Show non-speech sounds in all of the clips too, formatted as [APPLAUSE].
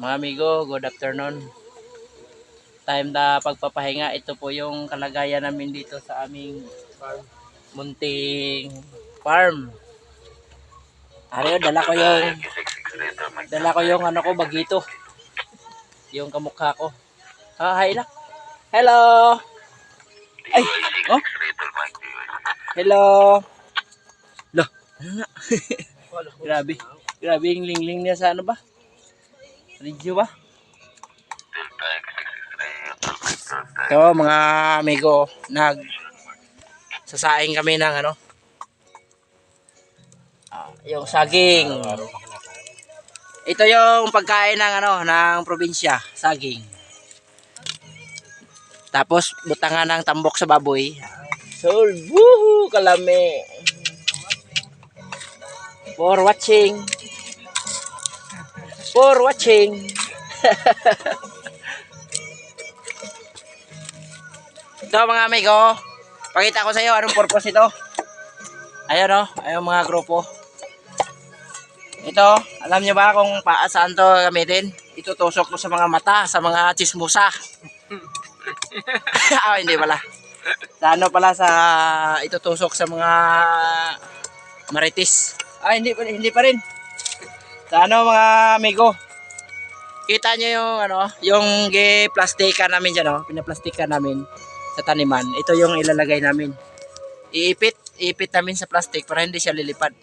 Mga amigo, good afternoon. Time na pagpapahinga. Ito po yung kalagayan namin dito sa aming munting farm. Ariyo, dala ko yung dala ko yung ano ko, bagito. Yung kamukha ko. Ah, hi na. Hello! Ay! Oh! Hello! Lo, ano na? [LAUGHS] Grabe. Grabe yung lingling niya sa ano ba? Radio ba? Ito mga amigo, nag sasaing kami ng ano? Ah, yung saging. Ito yung pagkain ng ano, ng probinsya, saging. Tapos butangan ng tambok sa baboy. Sol, woohoo, kalami. For watching. For watching. Ito mga amigo, pakita ko sa iyo anong purpose ito. Ayan o, ayun mga grupo. Ito, alam niyo ba kung pa saan to gamitin? Itutusok mo sa mga mata, sa mga chismusa. [LAUGHS] ah, hindi pala. Sa ano pala sa itutusok sa mga maritis. Ah, hindi hindi pa rin. Ano mga amigo? Kita niyo yung ano, yung gi-plastikan namin diyan, oh. Pinaplastikan namin sa taniman. Ito yung ilalagay namin. Iipit, iipit namin sa plastic para hindi siya lilipad.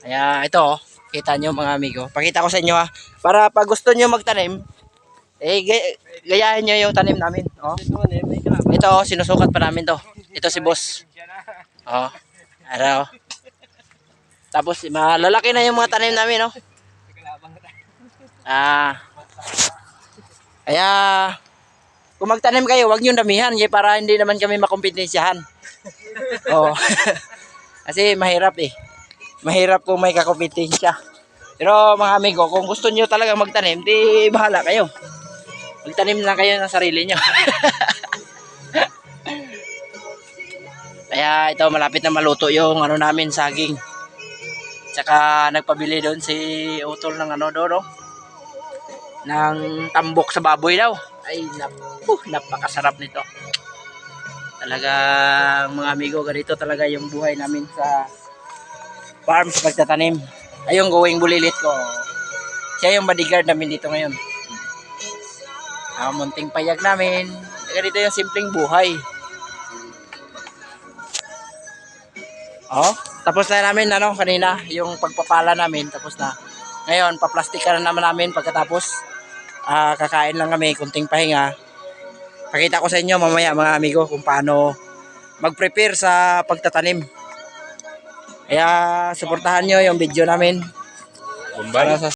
Kaya ito, oh, kita nyo mga amigo. Pakita ko sa inyo ha. Para pag gusto nyo magtanim, eh gay- gayahin nyo yung tanim namin. Oh. Ito, oh, sinusukat pa namin to. Ito si boss. Oh. Ano? Tapos malalaki na yung mga tanim namin, oh. Ah. Kaya kung magtanim kayo, wag niyo damihan eh, para hindi naman kami makompetensyahan. oh. [LAUGHS] Kasi mahirap eh. Mahirap kung may kakompetensya. Pero mga amigo, kung gusto niyo talaga magtanim, di bahala kayo. Magtanim lang kayo ng sarili niyo. [LAUGHS] Kaya ito malapit na maluto yung ano namin saging. Tsaka nagpabili doon si Utol ng ano doon, no? ng tambok sa baboy daw. Ay, napu, napakasarap nito. Talagang mga amigo, ganito talaga yung buhay namin sa farm sa pagtatanim. Ay, yung bulilit ko. Siya yung bodyguard namin dito ngayon. Ang munting payag namin. Ganito yung simpleng buhay. Oh, tapos na namin ano kanina, yung pagpapala namin tapos na. Ngayon, paplastika na naman namin pagkatapos ah, kakain lang kami, kunting pahinga. Pakita ko sa inyo mamaya mga amigo kung paano mag-prepare sa pagtatanim. Kaya suportahan nyo yung video namin. Para sa